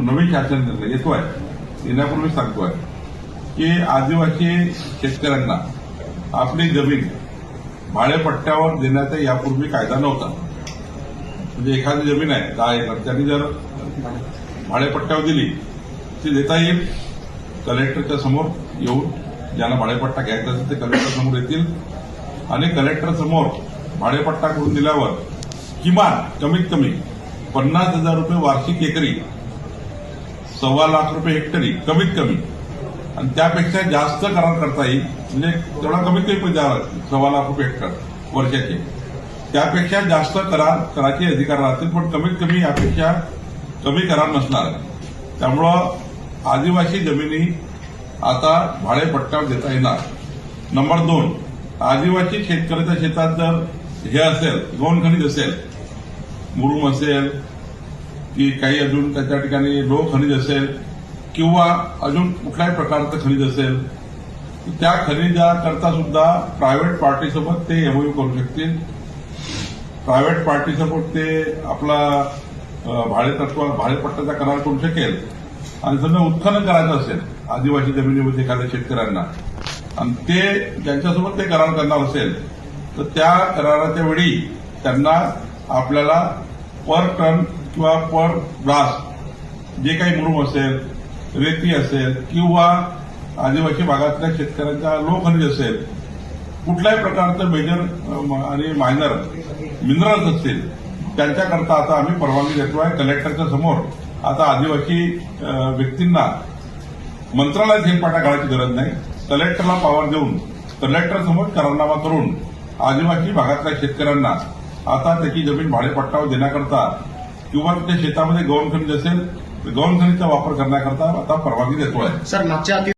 नवीन शासन निर्णय येतोय. येण्यापूर्वी सांगतोय. की आदिवासी शेतकऱ्यांना आपली जमीन भाडेपट्ट्यावर देण्याचा यापूर्वी कायदा नव्हता. म्हणजे एखादी जमीन आहे दहा एकर त्यांनी जर भाडेपट्ट्यावर दिली ती देता येईल. कलेक्टरच्या समोर येऊन ज्यांना भाडेपट्टा घ्यायचा असेल ते कलेक्टर समोर येतील. आणि कलेक्टर समोर भाडेपट्टा करून दिल्यावर किमान कमीत कमी पन्नास हजार रुपये वार्षिक एकरी सव्वा लाख रुपये हेक्टरी कमीत कमी. आणि त्यापेक्षा जास्त करार करता येईल. म्हणजे तेवढा कमीत कमी पैसे सव्वा लाख रुपये हेक्टर वर्षाचे. त्यापेक्षा जास्त करार कराचे अधिकार राहतील पण कमीत कमी यापेक्षा कमी करार नसणार. त्यामुळं आदिवासी जमिनी आता भाडेपट्ट्यावर देता येणार. नंबर दोन आदिवासी शेतकऱ्याच्या शेतात जर हे असेल गौण खनिज असेल मुरुम असेल की काही अजून त्याच्या ठिकाणी लो खनिज असेल किंवा अजून कुठल्याही प्रकारचं खनिज असेल तर त्या खनिजाकरता सुद्धा प्रायव्हेट पार्टीसोबत ते एमओयू करू शकतील. प्रायव्हेट पार्टीसोबत ते आपला भाडेतत्व भाडेपट्ट्याचा करार करू शकेल. आणि समजा उत्खनन करायचं असेल आदिवासी जमिनीमध्ये एखाद्या शेतकऱ्यांना आणि ते ज्यांच्यासोबत ते करार करणार असेल तर त्या कराराच्या वेळी त्यांना आपल्याला पर टन किंवा पर ब्लास्ट जे काही मुरुम असेल रेती असेल किंवा आदिवासी भागातल्या शेतकऱ्यांचा लो असेल कुठल्याही प्रकारचं मेजर आणि मायनर मिनरल्स असतील त्यांच्याकरता आता आम्ही परवानगी देतोय कलेक्टरच्या समोर. आता आदिवासी व्यक्तींना मंत्रालयात झेलपाटा घालायची गरज नाही. कलेक्टरला पॉवर देऊन कलेक्टर समोर करारनामा करून आदिवासी भागातल्या शेतकऱ्यांना आता त्याची जमीन भाडेपट्टावर देण्याकरता किंवा त्या शेतामध्ये गौण खनिज असेल तर गौण खनिजचा वापर करण्याकरता आता परवानगी आहे सर मागच्या